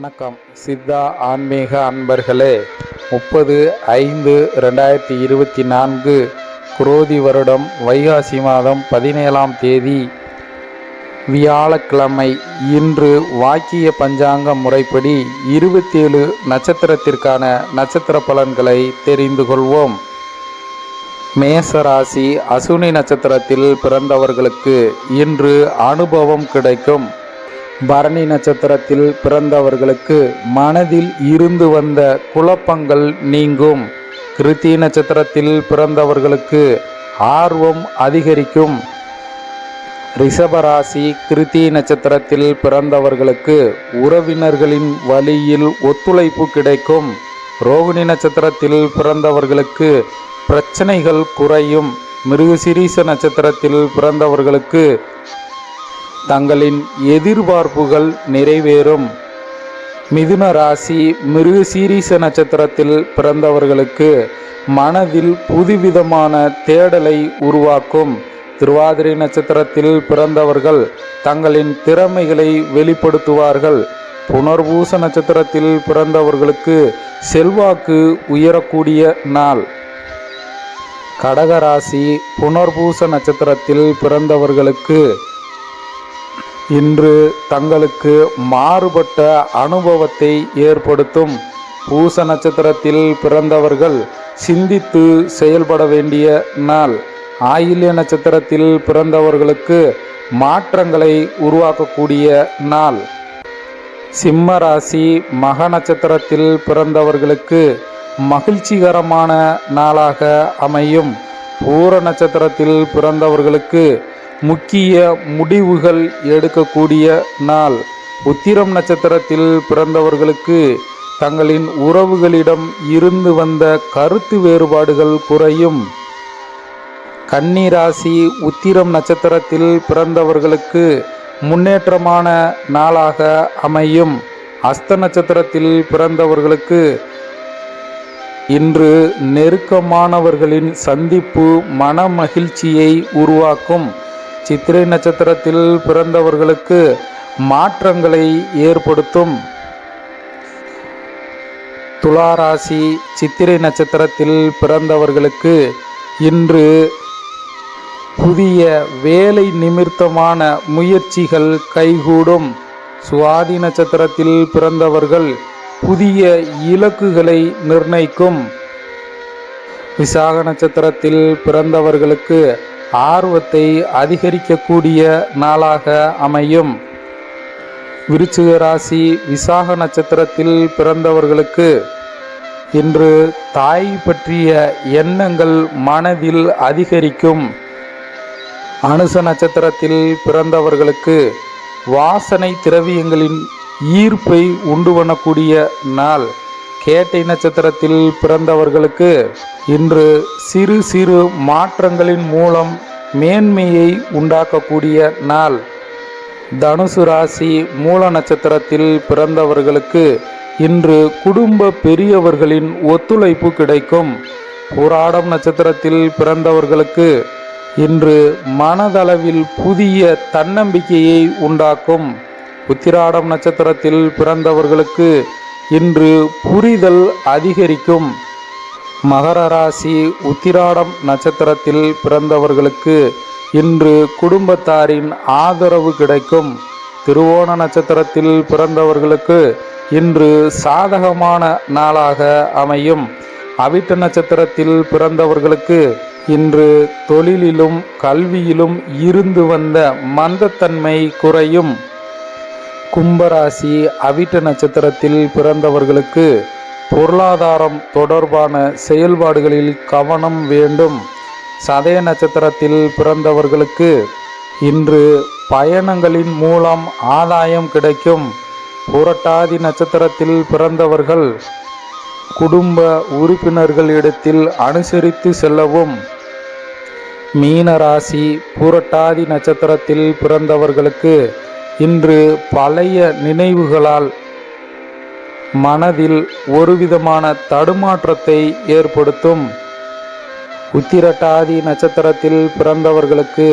வணக்கம். சித்தா ஆன்மீக அன்பர்களே முப்பது ஐந்து ரெண்டாயிரத்தி இருபத்தி நான்கு குரோதி வருடம் வைகாசி மாதம் பதினேழாம் தேதி வியாழக்கிழமை. இன்று வாக்கிய பஞ்சாங்க முறைப்படி இருபத்தேழு நட்சத்திரத்திற்கான நட்சத்திர பலன்களை தெரிந்து கொள்வோம். மேசராசி அசுனி நட்சத்திரத்தில் பிறந்தவர்களுக்கு இன்று அனுபவம் கிடைக்கும். பரணி நட்சத்திரத்தில் பிறந்தவர்களுக்கு மனதில் இருந்து வந்த குழப்பங்கள் நீங்கும். கிருத்தி நட்சத்திரத்தில் பிறந்தவர்களுக்கு ஆர்வம் அதிகரிக்கும். ரிஷபராசி கிருத்தி நட்சத்திரத்தில் பிறந்தவர்களுக்கு உறவினர்களின் வழியில் ஒத்துழைப்பு கிடைக்கும். ரோகிணி நட்சத்திரத்தில் பிறந்தவர்களுக்கு பிரச்சனைகள் குறையும். மிருகசிரீச நட்சத்திரத்தில் பிறந்தவர்களுக்கு தங்களின் எதிர்பார்ப்புகள் நிறைவேறும். மிதுன ராசி மிருகசீரிச நட்சத்திரத்தில் பிறந்தவர்களுக்கு மனதில் புதுவிதமான தேடலை உருவாக்கும். திருவாதிரை நட்சத்திரத்தில் பிறந்தவர்கள் தங்களின் திறமைகளை வெளிப்படுத்துவார்கள். புனர்பூச நட்சத்திரத்தில் பிறந்தவர்களுக்கு செல்வாக்கு உயரக்கூடிய நாள். கடகராசி புனர்பூச நட்சத்திரத்தில் பிறந்தவர்களுக்கு இன்று தங்களுக்கு மாறுபட்ட அனுபவத்தை ஏற்படுத்தும் பூச நட்சத்திரத்தில் பிறந்தவர்கள் சிந்தித்து செயல்பட வேண்டிய நாள். ஆயில்ய நட்சத்திரத்தில் பிறந்தவர்களுக்கு மாற்றங்களை உருவாக்கக்கூடிய நாள். சிம்ம ராசி மக நட்சத்திரத்தில் பிறந்தவர்களுக்கு மகிழ்ச்சிகரமான நாளாக அமையும். பூர நட்சத்திரத்தில் பிறந்தவர்களுக்கு முக்கிய முடிவுகள் எடுக்கக்கூடிய நாள். உத்திரம் நட்சத்திரத்தில் பிறந்தவர்களுக்கு தங்களின் உறவுகளிடம் இருந்து வந்த கருத்து வேறுபாடுகள் குறையும். கன்னிராசி உத்திரம் நட்சத்திரத்தில் பிறந்தவர்களுக்கு முன்னேற்றமான நாளாக அமையும். அஸ்த நட்சத்திரத்தில் பிறந்தவர்களுக்கு இன்று நெருக்கமானவர்களின் சந்திப்பு மன மகிழ்ச்சியை உருவாக்கும். சித்திரை நட்சத்திரத்தில் பிறந்தவர்களுக்கு மாற்றங்களை ஏற்படுத்தும். துளாராசி சித்திரை நட்சத்திரத்தில் பிறந்தவர்களுக்கு இன்று புதிய வேலை நிமித்தமான முயற்சிகள் கைகூடும். சுவாதி நட்சத்திரத்தில் பிறந்தவர்கள் புதிய இலக்குகளை நிர்ணயிக்கும். விசாக நட்சத்திரத்தில் பிறந்தவர்களுக்கு ஆர்வத்தை அதிகரிக்கக்கூடிய நாளாக அமையும். விருச்சிக ராசி விசாக நட்சத்திரத்தில் பிறந்தவர்களுக்கு இன்று தாய் பற்றிய எண்ணங்கள் மனதில் அதிகரிக்கும். அனுச நட்சத்திரத்தில் பிறந்தவர்களுக்கு வாசனை திரவியங்களின் ஈர்ப்பை உண்டு பண்ணக்கூடிய நாள். கேட்டை நட்சத்திரத்தில் பிறந்தவர்களுக்கு இன்று சிறு சிறு மாற்றங்களின் மூலம் மேன்மையை உண்டாக்கக்கூடிய நாள். தனுசு ராசி மூல நட்சத்திரத்தில் பிறந்தவர்களுக்கு இன்று குடும்ப பெரியவர்களின் ஒத்துழைப்பு கிடைக்கும். புராடம் நட்சத்திரத்தில் பிறந்தவர்களுக்கு இன்று மனதளவில் புதிய தன்னம்பிக்கையை உண்டாக்கும். உத்திராடம் நட்சத்திரத்தில் பிறந்தவர்களுக்கு இன்று புரிதல் அதிகரிக்கும். மகர ராசி உத்திராடம் நட்சத்திரத்தில் பிறந்தவர்களுக்கு இன்று குடும்பத்தாரின் ஆதரவு கிடைக்கும். திருவோண நட்சத்திரத்தில் பிறந்தவர்களுக்கு இன்று சாதகமான நாளாக அமையும். அவிட்ட நட்சத்திரத்தில் பிறந்தவர்களுக்கு இன்று தொழிலிலும் கல்வியிலும் இருந்து வந்த மந்தத்தன்மை குறையும். கும்பராசி அவிட்ட நட்சத்திரத்தில் பிறந்தவர்களுக்கு பொருளாதாரம் தொடர்பான செயல்பாடுகளில் கவனம் வேண்டும். சதய நட்சத்திரத்தில் பிறந்தவர்களுக்கு இன்று பயணங்களின் மூலம் ஆதாயம் கிடைக்கும். புரட்டாதி நட்சத்திரத்தில் பிறந்தவர்கள் குடும்ப உறுப்பினர்களிடத்தில் அனுசரித்து செல்லவும். மீனராசி புரட்டாதி நட்சத்திரத்தில் பிறந்தவர்களுக்கு இன்று பழைய நினைவுகளால் மனதில் ஒருவிதமான தடுமாற்றத்தை ஏற்படுத்தும். உத்திரட்டாதி நட்சத்திரத்தில் பிறந்தவர்களுக்கு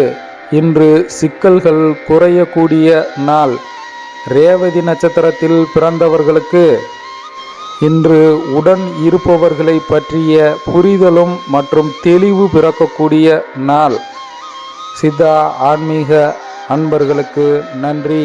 இன்று சிக்கல்கள் குறையக்கூடிய நாள். ரேவதி நட்சத்திரத்தில் பிறந்தவர்களுக்கு இன்று உடன் இருப்பவர்களை பற்றிய புரிதலும் மற்றும் தெளிவு பிறக்கக்கூடிய நாள். சித்தா ஆன்மீக அன்பர்களுக்கு நன்றி.